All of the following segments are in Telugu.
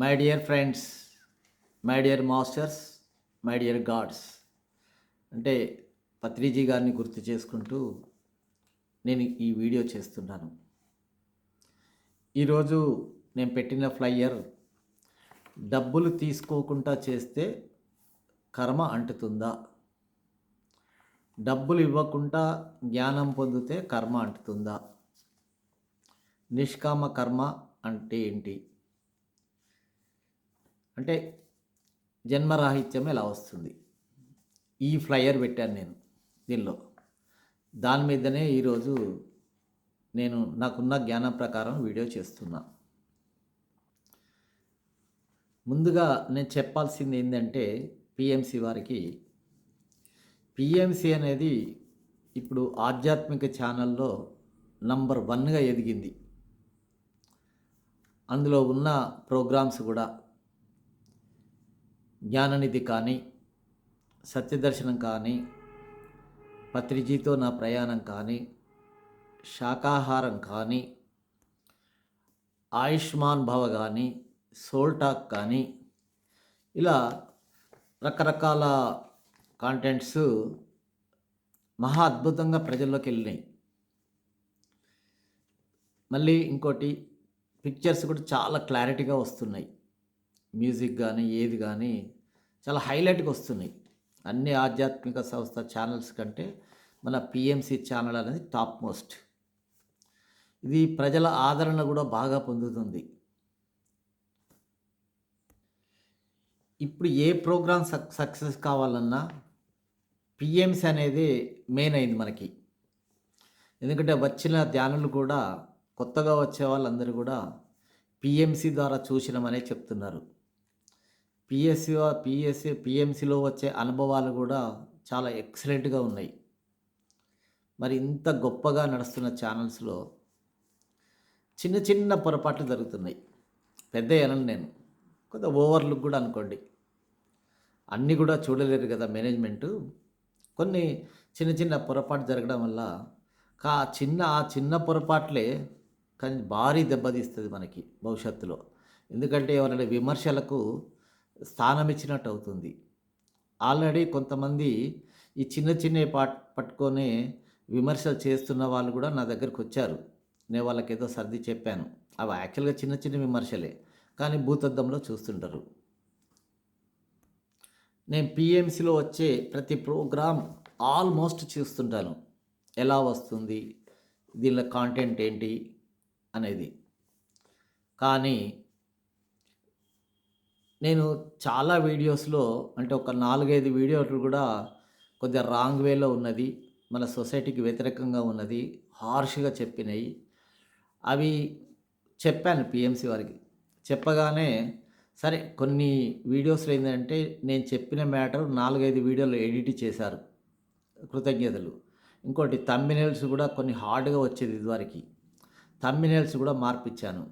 My dear friends my dear masters my dear gods అంటే పత్రిజీ గారిని గుర్తు చేసుకుంటూ నేను ఈ వీడియో చేస్తున్నాను. ఈరోజు నేను పెట్టిన ఫ్లయ్యర్ డబ్బులు తీసుకోకుండా చేస్తే కర్మ అంటుతుందా? డబ్బులు ఇవ్వకుండా జ్ఞానం పొందితే కర్మ అంటుతుందా? నిష్కామ కర్మ అంటే ఏంటి? అంటే జన్మరాహిత్యం ఎలా వస్తుంది? ఈ ఫ్లయర్ పెట్టాను నేను దీనిలో. దాని మీదనే ఈరోజు నేను నాకున్న జ్ఞానం ప్రకారం వీడియో చేస్తున్నా. ముందుగా నేను చెప్పాల్సింది ఏంటంటే పిఎంసి వారికి పిఎంసి అనేది ఇప్పుడు ఆధ్యాత్మిక ఛానల్లో నంబర్ వన్గా ఎదిగింది. అందులో ఉన్న ప్రోగ్రామ్స్ కూడా జ్ఞాననిధి కానీ సత్యదర్శనం కానీ పత్రిజీతో నా ప్రయాణం కానీ శాకాహారం కానీ ఆయుష్మాన్ భవ కానీ సోల్ టాక్ కానీ ఇలా రకరకాల కాంటెంట్స్ మహా అద్భుతంగా ప్రజల్లోకి వెళ్ళినాయి. మళ్ళీ ఇంకోటి పిక్చర్స్ కూడా చాలా క్లారిటీగా వస్తున్నాయి. మ్యూజిక్ కానీ ఏది కానీ చాలా హైలైట్గా వస్తున్నాయి. అన్ని ఆధ్యాత్మిక సంస్థ ఛానల్స్ కంటే మన పిఎంసి ఛానల్ అనేది టాప్ మోస్ట్. ఇది ప్రజల ఆదరణ కూడా బాగా పొందుతుంది. ఇప్పుడు ఏ ప్రోగ్రామ్ సక్ సక్సెస్ కావాలన్నా పిఎంసి అనేది మెయిన్ అయింది మనకి. ఎందుకంటే వచ్చిన ధ్యానులు కూడా కొత్తగా వచ్చే వాళ్ళందరూ కూడా పిఎంసి ద్వారా చూసినామనే చెప్తున్నారు. పిఎస్సి పిఎస్సి పిఎంసిలో వచ్చే అనుభవాలు కూడా చాలా ఎక్సలెంట్గా ఉన్నాయి. మరి ఇంత గొప్పగా నడుస్తున్న ఛానల్స్లో చిన్న చిన్న పొరపాట్లు జరుగుతున్నాయి. పెద్ద అనను నేను. కొంత ఓవర్లుక్ కూడా అనుకోండి. అన్నీ కూడా చూడలేరు కదా మేనేజ్మెంటు కొన్ని చిన్న చిన్న పొరపాటు జరగడం వల్ల కా చిన్న ఆ చిన్న పొరపాట్లే కానీ భారీ దెబ్బతీస్తుంది మనకి భవిష్యత్తులో. ఎందుకంటే ఎవరైనా విమర్శలకు స్థానం ఇచ్చినట్టు అవుతుంది ఆల్రెడీ కొంతమంది ఈ చిన్న చిన్న పాట పట్టుకొని విమర్శలు చేస్తున్న వాళ్ళు కూడా నా దగ్గరికి వచ్చారు నేను వాళ్ళకి ఏదో సర్ది చెప్పాను. అవి యాక్చువల్గా చిన్న చిన్న విమర్శలే కానీ భూతద్దంలో చూస్తుంటారు నేను పిఎంసిలో వచ్చే ప్రతి ప్రోగ్రామ్ ఆల్మోస్ట్ చూస్తుంటాను. ఎలా వస్తుంది దీనిలో కాంటెంట్ ఏంటి అనేది. కానీ నేను చాలా వీడియోస్లో అంటే ఒక నాలుగైదు వీడియోలు కూడా కొద్దిగా రాంగ్ వేలో ఉన్నది. మన సొసైటీకి వ్యతిరేకంగా ఉన్నది. హార్ష్గా చెప్పినాయి. అవి చెప్పాను పిఎంసి వారికి. చెప్పగానే సరే కొన్ని వీడియోస్లో ఏంటంటే నేను చెప్పిన మ్యాటర్ నాలుగైదు వీడియోలు ఎడిట్ చేశారు. కృతజ్ఞతలు. ఇంకోటి తమ్మినేల్స్ కూడా కొన్ని హార్డ్గా వచ్చేది ఇదివరకు. తమ్మినేల్స్ కూడా మార్పిచ్చాను.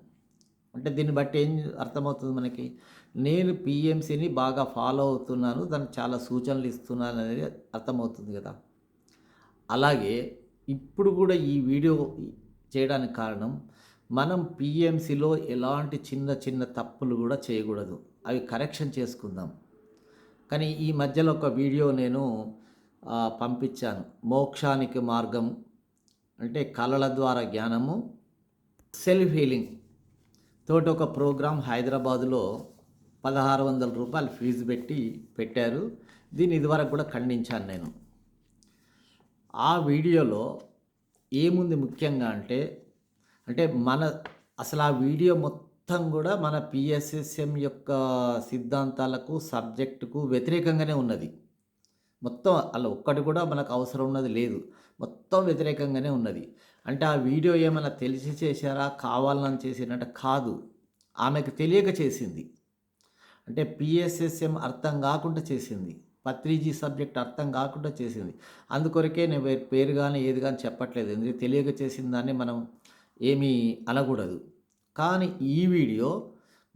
అంటే దీన్ని బట్టి ఏం అర్థమవుతుంది మనకి? నేను పిఎంసిని బాగా ఫాలో అవుతున్నాను దానికి చాలా సూచనలు ఇస్తున్నాను అనేది అర్థమవుతుంది కదా. అలాగే ఇప్పుడు కూడా ఈ వీడియో చేయడానికి కారణం మనం పిఎంసిలో ఎలాంటి చిన్న చిన్న తప్పులు కూడా చేయకూడదు. అవి కరెక్షన్ చేసుకుందాం. కానీ ఈ మధ్యలో ఒక వీడియో నేను పంపించాను. మోక్షానికి మార్గం అంటే కళల ద్వారా జ్ఞానము సెల్ఫ్ హీలింగ్ తోటి ఒక ప్రోగ్రాం హైదరాబాదులో పదహారు వందల రూపాయలు ఫీజు పెట్టి పెట్టారు. దీన్ని ఇదివరకు కూడా ఖండించాను నేను. ఆ వీడియోలో ఏముంది ముఖ్యంగా అంటే అంటే మన అసలు ఆ వీడియో మొత్తం కూడా మన పిఎస్ఎస్ఎం యొక్క సిద్ధాంతాలకు సబ్జెక్టుకు వ్యతిరేకంగానే ఉన్నది. మొత్తం అలా ఒక్కటి కూడా మనకు అవసరం ఉన్నది లేదు. మొత్తం వ్యతిరేకంగానే ఉన్నది. అంటే ఆ వీడియో ఏమైనా తెలిసి చేశారా? కావాలని చేసినట్టు కాదు. ఆమెకు తెలియక చేసింది. అంటే పిఎస్ఎస్ఎం అర్థం కాకుండా చేసింది. పత్రిజీ సబ్జెక్ట్ అర్థం కాకుండా చేసింది. అందుకొరకే నేను పేరు కానీ ఏది కానీ చెప్పట్లేదు. ఎందుకంటే తెలియక చేసిన దాన్ని మనం ఏమీ అనకూడదు. కానీ ఈ వీడియో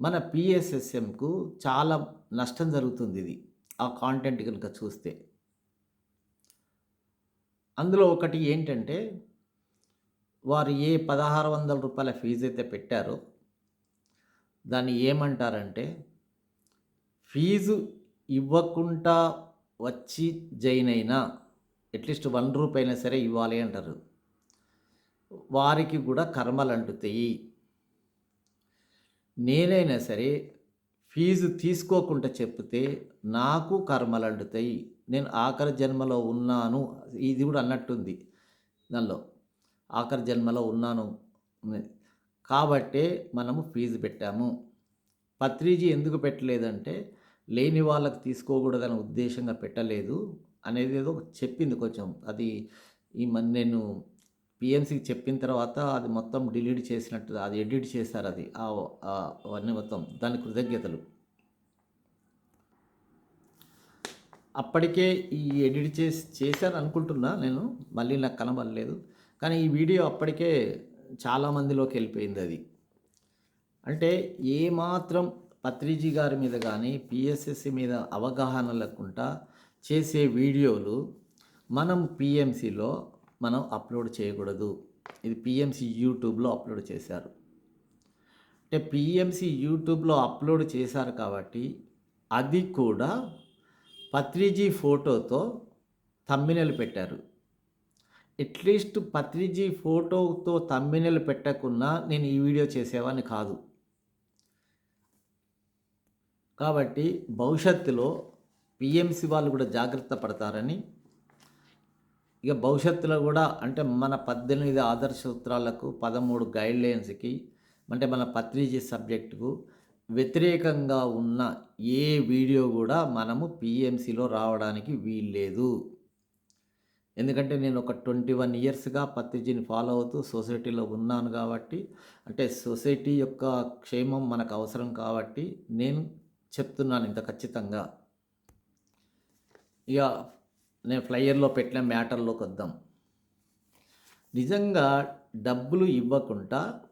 మన పిఎస్ఎస్ఎంకు చాలా నష్టం జరుగుతుంది ఇది. ఆ కాంటెంట్ కనుక చూస్తే. అందులో ఒకటి ఏంటంటే వారు ఏ పదహారు వందల రూపాయల ఫీజు అయితే పెట్టారో దాన్ని ఏమంటారంటే ఫీజు ఇవ్వకుండా వచ్చి జైన్ అయినా అట్లీస్ట్ వన్ రూపీ అయినా సరే ఇవ్వాలి అంటారు. వారికి కూడా కర్మలు అంటుతాయి. నేనైనా సరే ఫీజు తీసుకోకుండా చెప్తే నాకు కర్మలు అంటుతాయి. నేను ఆఖరి జన్మలో ఉన్నాను. ఇది కూడా అన్నట్టుంది దానిలో. ఆఖరి జన్మలో ఉన్నాను. కాబట్టే మనము ఫీజు పెట్టాము. పత్రిజీ ఎందుకు పెట్టలేదంటే లేని వాళ్ళకి తీసుకోకూడదనే ఉద్దేశంగా పెట్టలేదు అనేది ఏదో చెప్పింది కొంచెం. అది ఈ మన నేను పిఎంసీకి చెప్పిన తర్వాత అది మొత్తం డిలీట్ చేసినట్టు అది ఎడిట్ చేశారు అది అవన్నీ మొత్తం దాని కృతజ్ఞతలు. అప్పటికే ఈ ఎడిట్ చేసి చేశాను అనుకుంటున్నా నేను మళ్ళీ నాకు కనబడలేదు. కానీ ఈ వీడియో అప్పటికే చాలామందిలోకి వెళ్ళిపోయింది అది. అంటే ఏమాత్రం పత్రిజీ గారి మీద కానీ పిఎస్ఎస్సి మీద అవగాహన లేకుండా చేసే వీడియోలు మనం పిఎంసిలో మనం అప్లోడ్ చేయకూడదు. ఇది పిఎంసి యూట్యూబ్లో అప్లోడ్ చేశారు. అంటే పిఎంసి యూట్యూబ్లో అప్లోడ్ చేశారు కాబట్టి అది కూడా పత్రిజీ ఫోటోతో తమ్మినెలు పెట్టారు. అట్లీస్ట్ పత్రిజీ ఫోటోతో తమ్మినెలు పెట్టకున్నా నేను ఈ వీడియో చేసేవాడిని కాదు. కాబట్టి భవిష్యత్తులో పిఎంసి వాళ్ళు కూడా జాగ్రత్త పడతారని ఇక భవిష్యత్తులో కూడా అంటే మన పద్దెనిమిది ఆదర్శ సూత్రాలకు పదమూడు గైడ్లైన్స్కి అంటే మన పత్రిజీ సబ్జెక్టుకు వ్యతిరేకంగా ఉన్న ఏ వీడియో కూడా మనము పిఎంసిలో రావడానికి వీల్లేదు. ఎందుకంటే నేను ఒక ట్వంటీ వన్ ఇయర్స్గా పత్రిజీని ఫాలో అవుతూ సొసైటీలో ఉన్నాను కాబట్టి అంటే సొసైటీ యొక్క క్షేమం మనకు అవసరం కాబట్టి నేను చెప్తున్నాను ఇంత ఖచ్చితంగా. ఇక నేను ఫ్లయర్లో పెట్టిన మ్యాటర్లోకి వద్దాం. నిజంగా డబ్బులు ఇవ్వకుండా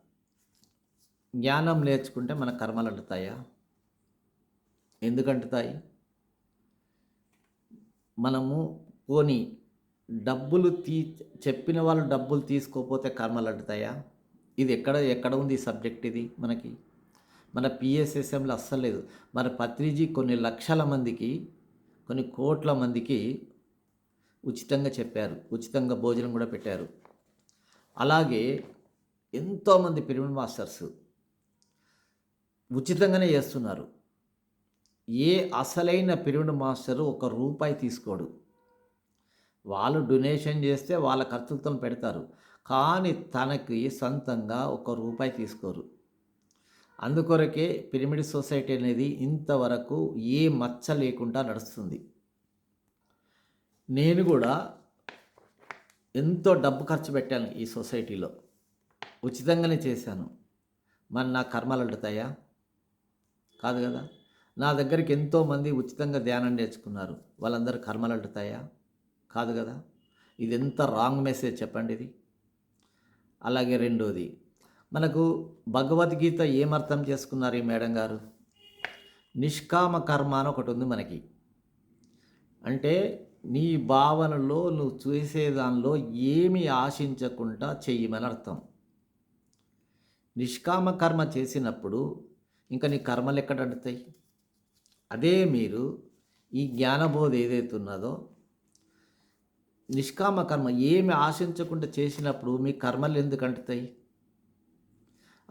జ్ఞానం నేర్చుకుంటే మన కర్మలు అంటుతాయా? ఎందుకు అంటుతాయి? మనము పోని డబ్బులు తీ చెప్పిన వాళ్ళు డబ్బులు తీసుకోకపోతే కర్మలు అంటుతాయా? ఇది ఎక్కడ ఎక్కడ ఉంది ఈ సబ్జెక్ట్ ఇది మనకి? మన పిఎస్ఎస్ఎంలో అస్సలు లేదు. మన పత్రిజీ కొన్ని లక్షల మందికి కొన్ని కోట్ల మందికి ఉచితంగా చెప్పారు. ఉచితంగా భోజనం కూడా పెట్టారు. అలాగే ఎంతోమంది పిరమిడ్ మాస్టర్స్ ఉచితంగానే చేస్తున్నారు. ఏ అసలైన పిరమిడ్ మాస్టరు ఒక రూపాయి తీసుకోడు. వాళ్ళు డొనేషన్ చేస్తే వాళ్ళ ఖర్చులతో పెడతారు. కానీ తనకి సొంతంగా ఒక రూపాయి తీసుకోరు. అందుకొరకే పిరమిడ్ సొసైటీ అనేది ఇంతవరకు ఏ మచ్చ లేకుండా నడుస్తుంది. నేను కూడా ఎంతో డబ్బు ఖర్చు పెట్టాను ఈ సొసైటీలో. ఉచితంగానే చేశాను. మరి నా కర్మలు అడుగుతాయా కాదు కదా. నా దగ్గరికి ఎంతోమంది ఉచితంగా ధ్యానం నేర్చుకున్నారు. వాళ్ళందరూ కర్మలు అడుగుతాయా కాదు కదా. ఇది ఎంత రాంగ్ మెసేజ్ చెప్పండి ఇది. అలాగే రెండోది మనకు భగవద్గీత ఏమర్థం చేసుకున్నారు ఈ మేడం గారు? నిష్కామ కర్మ అని ఒకటి ఉంది మనకి. అంటే నీ భావనలో నువ్వు చూసేదానిలో ఏమి ఆశించకుండా చెయ్యమని అర్థం. నిష్కామ కర్మ చేసినప్పుడు ఇంకా నీ కర్మలు ఎక్కడ అడుగుతాయి? అదే మీరు ఈ జ్ఞానబోధ ఏదైతే ఉన్నదో నిష్కామ కర్మ ఏమి ఆశించకుండా చేసినప్పుడు మీ కర్మలు ఎందుకు అంటుతాయి?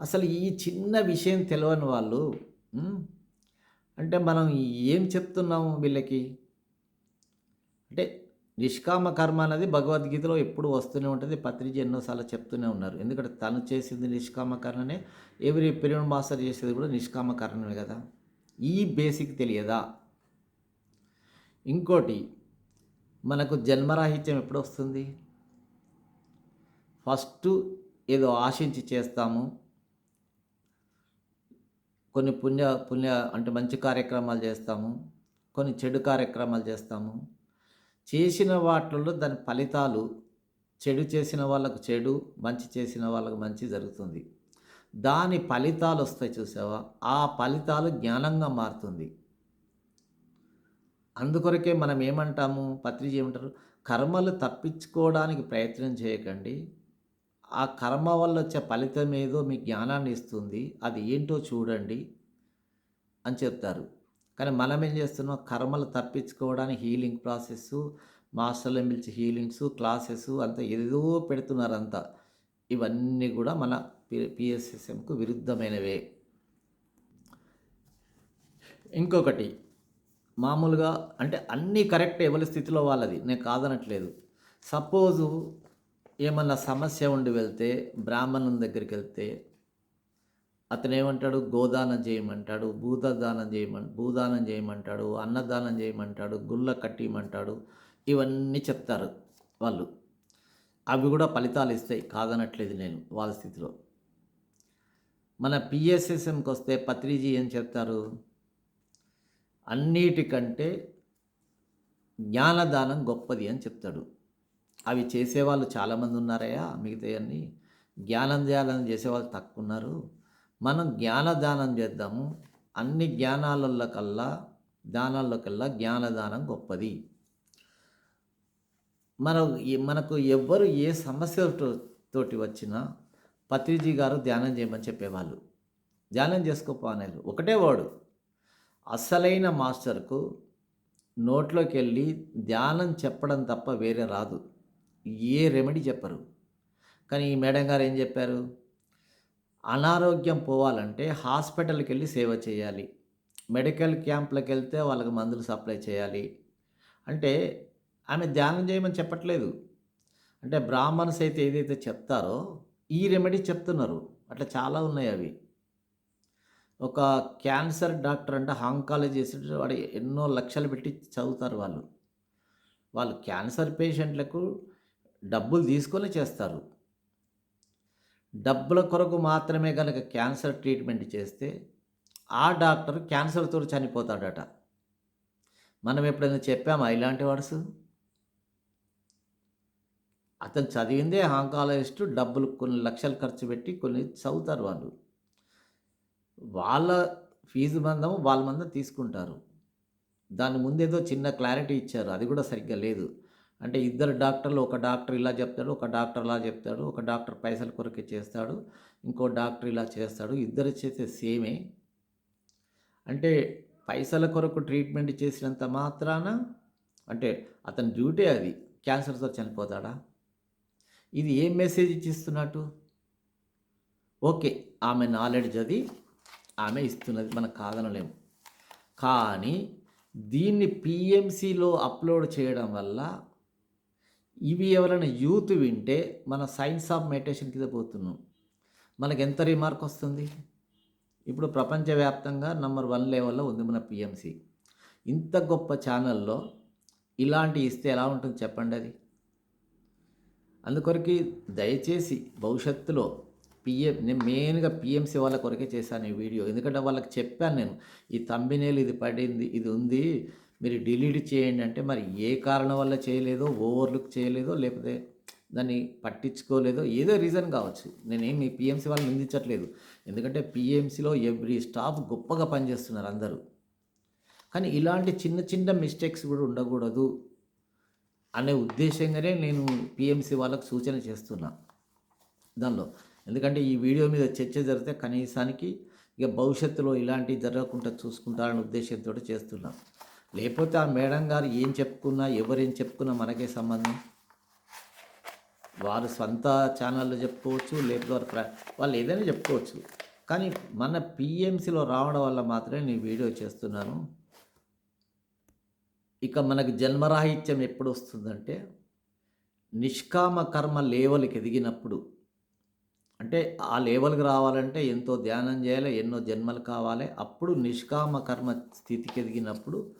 అసలు ఈ చిన్న విషయం తెలియని వాళ్ళు అంటే మనం ఏం చెప్తున్నాము వీళ్ళకి? అంటే నిష్కామ కర్మ అనేది భగవద్గీతలో ఎప్పుడు వస్తూనే ఉంటుంది. పత్రిజీ ఎన్నోసార్లు చెప్తూనే ఉన్నారు. ఎందుకంటే తను చేసింది నిష్కామ కర్ణనే ఎవరి పిరియడ్ మాస్టర్ చేసేది కూడా నిష్కామ కర్ణమే కదా? ఈ బేసిక్ తెలియదా? ఇంకోటి మనకు జన్మరాహిత్యం ఎప్పుడు వస్తుంది? ఫస్ట్ ఏదో ఆశించి చేస్తాము కొన్ని పుణ్య పుణ్య అంటే మంచి కార్యక్రమాలు చేస్తాము కొన్ని చెడు కార్యక్రమాలు చేస్తాము. చేసిన వాటిల్లో దాని ఫలితాలు చెడు చేసిన వాళ్ళకు చెడు మంచి చేసిన వాళ్ళకు మంచి జరుగుతుంది. దాని ఫలితాలు వస్తాయి చూసావా? ఆ ఫలితాలు జ్ఞానంగా మారుతుంది. అందుకొరకే మనం ఏమంటాము పత్రిక ఏమంటారు? కర్మలు తప్పించుకోవడానికి ప్రయత్నం చేయకండి. ఆ కర్మ వల్ల వచ్చే ఫలితం ఏదో మీ జ్ఞానాన్ని ఇస్తుంది. అది ఏంటో చూడండి అని చెప్తారు. కానీ మనం ఏం చేస్తున్నాం? కర్మలు తప్పించుకోవడానికి హీలింగ్ ప్రాసెస్ మాస్టర్లు పిలిచి హీలింగ్స్ క్లాసెస్ అంతా ఏదో పెడుతున్నారు అంతా ఇవన్నీ కూడా మన పిఎస్ఎస్ఎంకు విరుద్ధమైనవే. ఇంకొకటి మామూలుగా అంటే అన్నీ కరెక్ట్ ఎవరి స్థితిలో వాళ్ళది. నేను కాదనట్లేదు. సపోజు ఏమన్నా సమస్య ఉండి వెళ్తే బ్రాహ్మణుల దగ్గరికి వెళ్తే అతను ఏమంటాడు? గోదానం చేయమంటాడు భూతదానం చేయమం భూదానం చేయమంటాడు అన్నదానం చేయమంటాడు గుళ్ళ కట్టియమంటాడు ఇవన్నీ చెప్తారు వాళ్ళు. అవి కూడా ఫలితాలు ఇస్తాయి. కాదనట్లేదు నేను వాళ్ళ స్థితిలో. మన పిఎస్ఎస్ఎంకి వస్తే పత్రిజీ ఏం చెప్తారు? అన్నిటికంటే జ్ఞానదానం గొప్పది అని చెప్తాడు. అవి చేసేవాళ్ళు చాలామంది ఉన్నారయ్యా మిగతాయన్నీ జ్ఞానం చేయాలని చేసేవాళ్ళు తక్కువ ఉన్నారు మనం జ్ఞానదానం చేద్దాము. అన్ని జ్ఞానాలలో కల్లా దానాల్లో కల్లా జ్ఞానదానం గొప్పది. మన మనకు ఎవ్వరు ఏ సమస్య తోటి వచ్చినా పత్రిజీ గారు ధ్యానం చేయమని చెప్పేవాళ్ళు. ధ్యానం చేసుకోపోనేది ఒకటే వాడు అసలైన మాస్టర్కు నోట్లోకి వెళ్ళి ధ్యానం చెప్పడం తప్ప వేరే రాదు. ఏ రెమెడీ చెప్పరు. కానీ ఈ మేడం గారు ఏం చెప్పారు? అనారోగ్యం పోవాలంటే హాస్పిటల్కి వెళ్ళి సేవ చేయాలి. మెడికల్ క్యాంప్లకు వెళ్తే వాళ్ళకి మందులు సప్లై చేయాలి. అంటే ఆమె ధ్యానం చేయమని చెప్పట్లేదు. అంటే బ్రాహ్మణ్స్ అయితే ఏదైతే చెప్తారో ఈ రెమెడీ చెప్తున్నారు. అట్లా చాలా ఉన్నాయి అవి. ఒక క్యాన్సర్ డాక్టర్ అంటే హాంకాలజిస్ట్ వాడు ఎన్నో లక్షలు పెట్టి చదువుతారు వాళ్ళు. వాళ్ళు క్యాన్సర్ పేషెంట్లకు డబ్బులు తీసుకొని చేస్తారు. డబ్బుల కొరకు మాత్రమే కనుక క్యాన్సర్ ట్రీట్మెంట్ చేస్తే ఆ డాక్టర్ క్యాన్సర్తో చనిపోతాడట. మనం ఎప్పుడైనా చెప్పామా ఇలాంటి వర్డ్స్ అతను చదివిందే హాంకాలజిస్టు డబ్బులు కొన్ని లక్షలు ఖర్చు పెట్టి కొన్ని చదువుతారు వాళ్ళు. వాళ్ళ ఫీజు మందం వాళ్ళ మందం తీసుకుంటారు. దాని ముందేదో చిన్న క్లారిటీ ఇచ్చారు. అది కూడా సరిగ్గా లేదు. అంటే ఇద్దరు డాక్టర్లు ఒక డాక్టర్ ఇలా చెప్తాడు ఒక డాక్టర్ ఇలా చెప్తాడు ఒక డాక్టర్ పైసల కొరకే చేస్తాడు ఇంకో డాక్టర్ ఇలా చేస్తాడు ఇద్దరు చేసే సేమే. అంటే పైసల కొరకు ట్రీట్మెంట్ చేసినంత మాత్రాన అంటే అతని డ్యూటీ అది క్యాన్సర్తో చనిపోతాడా? ఇది ఏం మెసేజ్ ఇచ్చిస్తున్నట్టు? ఓకే ఆమె నాలెడ్జ్ అది ఆమె ఇస్తున్నది మనం కాదనలేము. కానీ దీన్ని పిఎంసిలో అప్లోడ్ చేయడం వల్ల ఇవి ఎవరైనా యూత్ వింటే మన సైన్స్ ఆఫ్ మెడిటేషన్ కింద పోతున్నాం. మనకు ఎంత రిమార్క్ వస్తుంది? ఇప్పుడు ప్రపంచవ్యాప్తంగా నంబర్ వన్ లెవెల్లో ఉంది మన పిఎంసి ఇంత గొప్ప ఛానల్లో ఇలాంటి ఇస్తే ఎలా ఉంటుంది చెప్పండి అది? అందుకొరకి దయచేసి భవిష్యత్తులో పిఎం నేను మెయిన్గా పిఎంసీ వాళ్ళ కొరకే చేశాను ఈ వీడియో. ఎందుకంటే వాళ్ళకి చెప్పాను నేను ఈ తంబినేలు ఇది పడింది ఇది ఉంది మీరు డిలీట్ చేయండి అంటే మరి ఏ కారణం వల్ల చేయలేదో ఓవర్లుక్ చేయలేదో లేకపోతే దాన్ని పట్టించుకోలేదో ఏదో రీజన్ కావచ్చు. నేనేం మీ పిఎంసీ వాళ్ళని నిందించట్లేదు. ఎందుకంటే పిఎంసీలో ఎవ్రీ స్టాఫ్ గొప్పగా పనిచేస్తున్నారు అందరూ. కానీ ఇలాంటి చిన్న చిన్న మిస్టేక్స్ కూడా ఉండకూడదు అనే ఉద్దేశంగానే నేను పిఎంసీ వాళ్ళకు సూచన చేస్తున్నా దానిలో. ఎందుకంటే ఈ వీడియో మీద చర్చ జరిగితే కనీసానికి ఇక భవిష్యత్తులో ఇలాంటివి జరగకుండా చూసుకుంటారనే ఉద్దేశంతో చేస్తున్నాం. లేకపోతే ఆ మేడం గారు ఏం చెప్పుకున్నా ఎవరేం చెప్పుకున్నా మనకే సంబంధం? వారు సొంత ఛానల్లో చెప్పుకోవచ్చు లేకపోతే వారు వాళ్ళు ఏదైనా చెప్పుకోవచ్చు. కానీ మన పిఎంసిలో రావడం వల్ల మాత్రమే నేను వీడియో చేస్తున్నాను. ఇక మనకు జన్మరాహిత్యం ఎప్పుడు వస్తుందంటే నిష్కామ కర్మ లేవలికి ఎదిగినప్పుడు. అంటే ఆ లేవల్కి రావాలంటే ఎంతో ధ్యానం చేయాలి ఎన్నో జన్మలు కావాలి. అప్పుడు నిష్కామ కర్మ స్థితికి ఎదిగినప్పుడు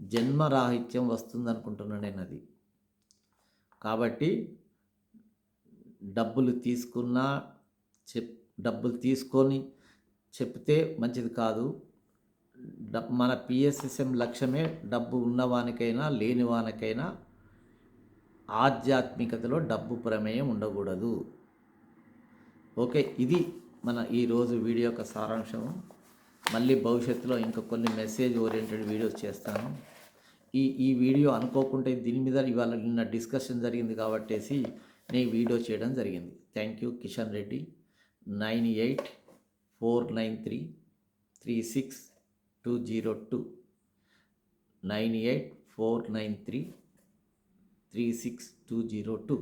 జన్మరాహిత్యం వస్తుంది అనుకుంటున్నాను నేను అది. కాబట్టి డబ్బులు తీసుకున్నా చెప్ డబ్బులు తీసుకొని చెప్తే మంచిది కాదు. మన పిఎస్ఎస్ఎం లక్ష్యమే డబ్బు ఉన్నవానికైనా లేనివానికైనా ఆధ్యాత్మికతలో డబ్బు ప్రమేయం ఉండకూడదు. ఓకే ఇది మన ఈరోజు వీడియో యొక్క సారాంశము. మళ్ళీ భవిష్యత్తులో ఇంకా కొన్ని మెసేజ్ ఓరియంటెడ్ వీడియోస్ చేస్తాను. ఈ ఈ వీడియో అనుకోకుంటే దీని మీద ఇవాళ నిన్న డిస్కషన్ జరిగింది కాబట్టేసి నేను వీడియో చేయడం జరిగింది. Thank you Kishan Reddy nine eight four nine three three six two zero two nine eight four nine three three six two zero two